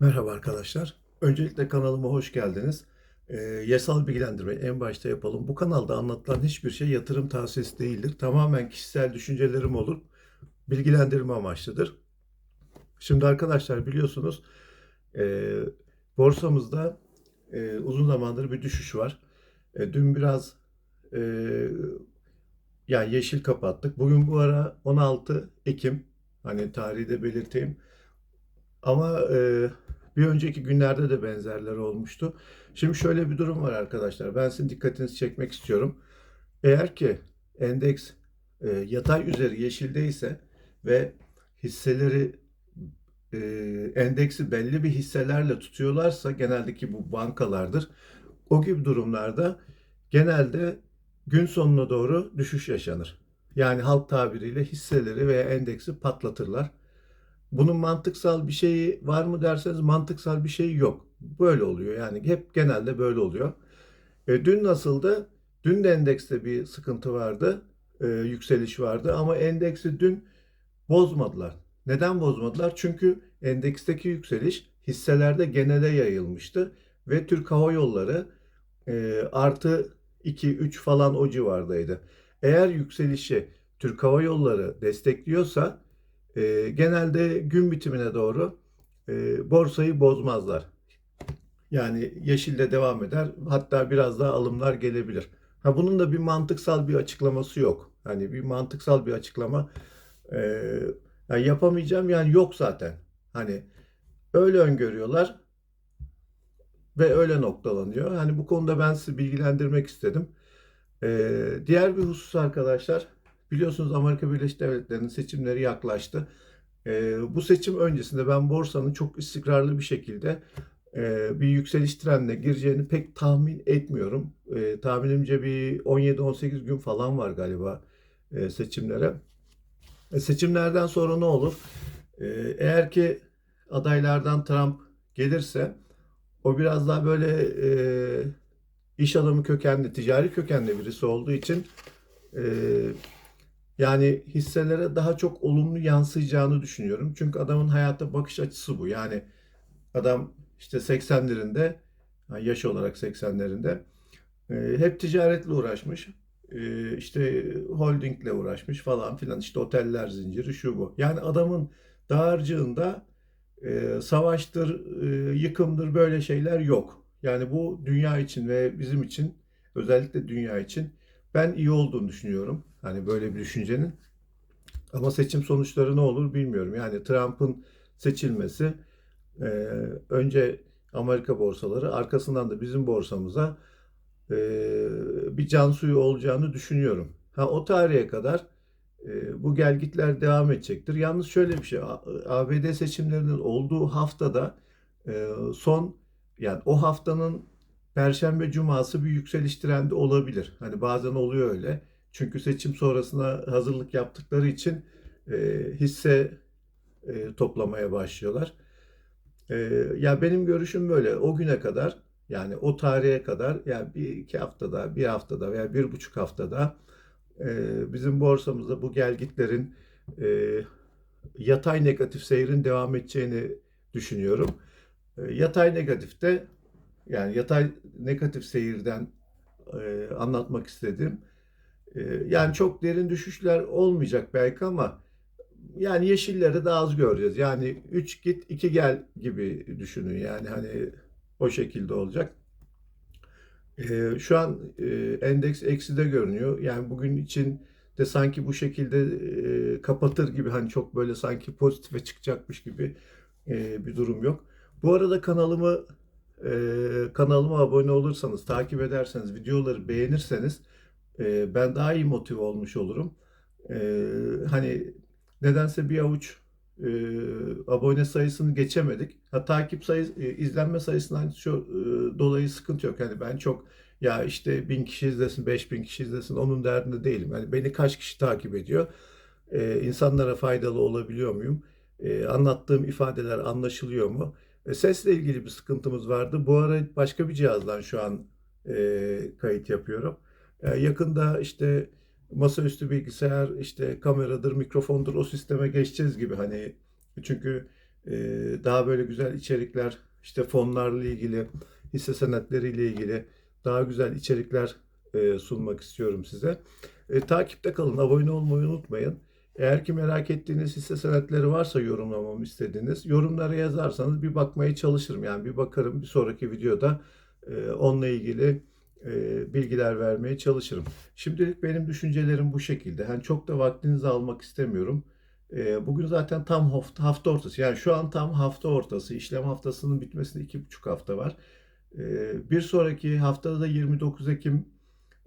Merhaba arkadaşlar. Öncelikle kanalıma hoş geldiniz. Ee, yasal bilgilendirme en başta yapalım. Bu kanalda anlatılan hiçbir şey yatırım tavsiyesi değildir. Tamamen kişisel düşüncelerim olur. Bilgilendirme amaçlıdır. Şimdi arkadaşlar biliyorsunuz e, borsamızda e, uzun zamandır bir düşüş var. E, dün biraz e, yani yeşil kapattık. Bugün bu ara 16 Ekim. Hani tarihi de belirteyim. Ama e, bir önceki günlerde de benzerleri olmuştu. Şimdi şöyle bir durum var arkadaşlar. Ben sizin dikkatinizi çekmek istiyorum. Eğer ki endeks e, yatay üzeri yeşildeyse ve hisseleri e, endeksi belli bir hisselerle tutuyorlarsa genelde ki bu bankalardır. O gibi durumlarda genelde gün sonuna doğru düşüş yaşanır. Yani halk tabiriyle hisseleri veya endeksi patlatırlar. Bunun mantıksal bir şeyi var mı derseniz mantıksal bir şey yok. Böyle oluyor yani hep genelde böyle oluyor. E, dün nasıldı? Dün de endekste bir sıkıntı vardı. E, yükseliş vardı ama endeksi dün bozmadılar. Neden bozmadılar? Çünkü endeksteki yükseliş hisselerde genele yayılmıştı ve Türk Hava Yolları e, artı 2-3 falan o civardaydı. Eğer yükselişi Türk Hava Yolları destekliyorsa e, genelde gün bitimine doğru e, borsayı bozmazlar. Yani yeşilde devam eder. Hatta biraz daha alımlar gelebilir. Ha bunun da bir mantıksal bir açıklaması yok. Hani bir mantıksal bir açıklama e, yani yapamayacağım yani yok zaten. Hani öyle öngörüyorlar ve öyle noktalanıyor. Hani bu konuda ben sizi bilgilendirmek istedim. E, diğer bir husus arkadaşlar biliyorsunuz Amerika Birleşik Devletleri'nin seçimleri yaklaştı. E, bu seçim öncesinde ben borsanın çok istikrarlı bir şekilde e, bir yükseliş trendine gireceğini pek tahmin etmiyorum. E, tahminimce bir 17-18 gün falan var galiba e, seçimlere. E, seçimlerden sonra ne olur? E, eğer ki adaylardan Trump gelirse o biraz daha böyle e, iş adamı kökenli, ticari kökenli birisi olduğu için e, yani hisselere daha çok olumlu yansıyacağını düşünüyorum. Çünkü adamın hayata bakış açısı bu. Yani adam işte 80'lerinde, yani yaş olarak 80'lerinde e, hep ticaretle uğraşmış. E, işte holdingle uğraşmış falan filan. İşte oteller zinciri şu bu. Yani adamın dağarcığında e, savaştır, yıkımdır böyle şeyler yok. Yani bu dünya için ve bizim için özellikle dünya için ben iyi olduğunu düşünüyorum. Hani böyle bir düşüncenin. Ama seçim sonuçları ne olur bilmiyorum. Yani Trump'ın seçilmesi e, önce Amerika borsaları arkasından da bizim borsamıza e, bir can suyu olacağını düşünüyorum. Ha o tarihe kadar e, bu gelgitler devam edecektir. Yalnız şöyle bir şey ABD seçimlerinin olduğu haftada e, son yani o haftanın Perşembe Cuması bir yükseliş trendi olabilir. Hani bazen oluyor öyle. Çünkü seçim sonrasına hazırlık yaptıkları için e, hisse e, toplamaya başlıyorlar. E, ya benim görüşüm böyle. O güne kadar yani o tarihe kadar yani bir iki haftada, bir haftada veya bir buçuk haftada e, bizim borsamızda bu gelgitlerin e, yatay negatif seyrin devam edeceğini düşünüyorum. E, yatay negatifte yani yatay negatif seyirden e, anlatmak istedim. E, yani çok derin düşüşler olmayacak belki ama yani yeşilleri daha az göreceğiz. Yani 3 git 2 gel gibi düşünün. Yani hani o şekilde olacak. E, şu an e, endeks ekside görünüyor. Yani bugün için de sanki bu şekilde e, kapatır gibi hani çok böyle sanki pozitife çıkacakmış gibi e, bir durum yok. Bu arada kanalımı kanalıma abone olursanız, takip ederseniz, videoları beğenirseniz e, ben daha iyi motive olmuş olurum. E, hani nedense bir avuç e, abone sayısını geçemedik. Ha, takip sayısı, e, izlenme sayısından şu e, dolayı sıkıntı yok. Yani ben çok ya işte bin kişi izlesin, beş bin kişi izlesin onun derdinde değilim. Yani beni kaç kişi takip ediyor? E, insanlara faydalı olabiliyor muyum? E, anlattığım ifadeler anlaşılıyor mu? E, sesle ilgili bir sıkıntımız vardı. Bu ara başka bir cihazdan şu an e, kayıt yapıyorum. E, yakında işte masaüstü bilgisayar, işte kameradır, mikrofondur o sisteme geçeceğiz gibi hani çünkü e, daha böyle güzel içerikler, işte fonlarla ilgili, hisse senetleriyle ilgili daha güzel içerikler e, sunmak istiyorum size. E, takipte kalın, abone olmayı unutmayın. Eğer ki merak ettiğiniz hisse senetleri varsa yorumlamamı istediğiniz, yorumlara yazarsanız bir bakmaya çalışırım. Yani bir bakarım bir sonraki videoda e, onunla ilgili e, bilgiler vermeye çalışırım. Şimdilik benim düşüncelerim bu şekilde. Yani çok da vaktinizi almak istemiyorum. E, bugün zaten tam hafta, hafta ortası. Yani şu an tam hafta ortası. İşlem haftasının bitmesine iki buçuk hafta var. E, bir sonraki haftada da 29 Ekim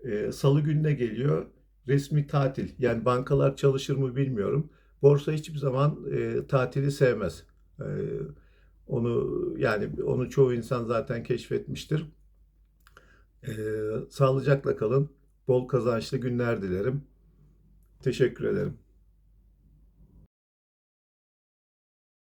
e, Salı gününe geliyor. Resmi tatil. Yani bankalar çalışır mı bilmiyorum. Borsa hiçbir zaman e, tatili sevmez. E, onu yani onu çoğu insan zaten keşfetmiştir. E, sağlıcakla kalın. Bol kazançlı günler dilerim. Teşekkür ederim.